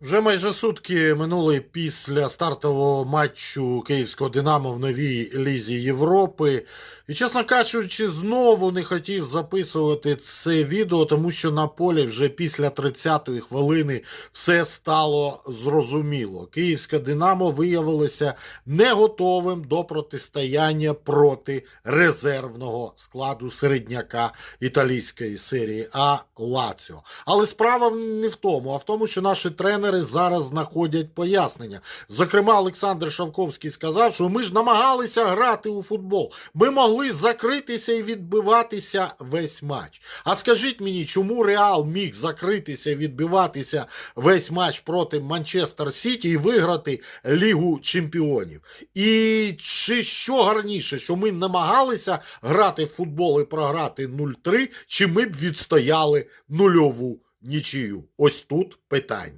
Вже майже сутки минули після стартового матчу Київського Динамо в новій лізі Європи. І, чесно кажучи, знову не хотів записувати це відео, тому що на полі вже після 30-ї хвилини все стало зрозуміло. Київське Динамо виявилося не готовим до протистояння проти резервного складу середняка італійської серії А Лаціо. Але справа не в тому, а в тому, що наші тренери зараз знаходять пояснення. Зокрема, Олександр Шавковський сказав, що ми ж намагалися грати у футбол. Ми могли закритися і відбиватися весь матч. А скажіть мені, чому Реал міг закритися і відбиватися весь матч проти Манчестер Сіті і виграти Лігу Чемпіонів? І чи що гарніше, що ми намагалися грати в футбол і програти 0-3, чи ми б відстояли нульову нічию? Ось тут питання.